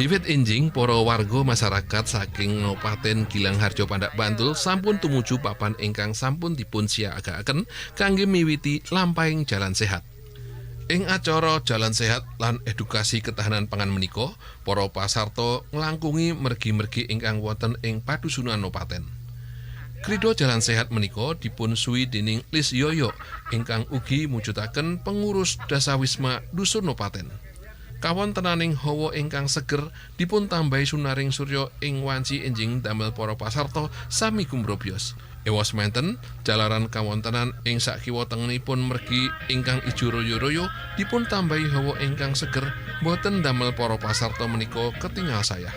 Wiwit enjing para warga masyarakat saking Ngopaten Gilang Harjo Pandak Bantul sampun tumuju papan ingkang sampun dipun siagaken kangge miwiti lampahing jalan sehat. Ing acara jalan sehat lan edukasi ketahanan pangan menika, para pasarta nglangkungi mergi-mergi ingkang wonten ing padusunan Ngopaten. Krida jalan sehat menika dipun suwi dening Lis Yoyo ingkang ugi mujudaken pengurus dasawisma dusun Ngopaten. Kawontenaning hawa ingkang seger dipun tambahi sunaring surya ing wanci enjing damel para pasarta sami gumrobyos. Ewas menten jalaran kawontenan ing sakiwa tengenipun mergi ingkang ijo royo-royo dipun tambahi hawa ingkang seger boten damel para pasarta menika ketingal saya.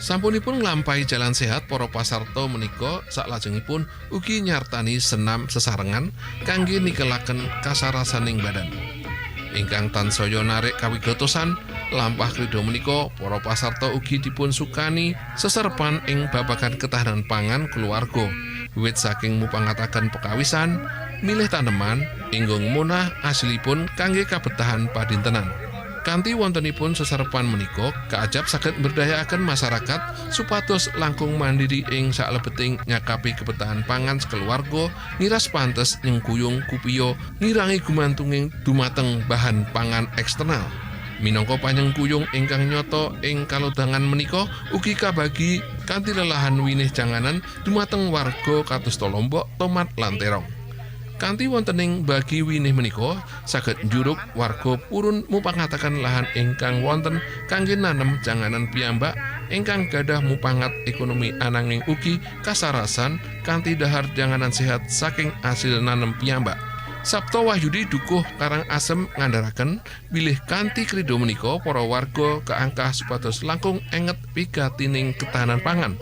Sampunipun nglampahi jalan sehat para pasarta menika saklajengipun ugi nyartani senam sesarengan kangge nikelaken kasarasaning badan. Ingkang tansaya narik kawigatosan lampah krida menika para pasarta ugi dipun sukani seserpan ing babagan ketahanan pangan keluarga wiwit saking mupangataken pekawisan milih taneman inggung munah asilipun kangge kabetahan padintenan kanthi wontenipun seserpan menika kaajab saged mberdayakaken masyarakat supados langkung mandiri ing saklebeting nyakapi kebetahan pangan sekeluarga niras pantes nyengkuyung kupiyo ngirangi gumantunging dumateng bahan pangan eksternal. Minangka panyengkuyung ingkang nyoto ing kalodangan menika ugi kabagi kanthi lelahan winih janganan dumateng warga kadosta lombok tomat lan terong Kanthi wontening bagi winih menika saged njuruk warga purun mupangataken lahan ingkang wonten kangge nanem janganan piyambak ingkang gadah mupangat ekonomi ananging ugi kasarasan kanthi dahar janganan sehat saking asil nanem piyambak. Sabto Wahyudi dukuh Karang Asem ngandharaken bilih kanthi krido menika para warga keangkah supados langkung enget pigatining ketahanan pangan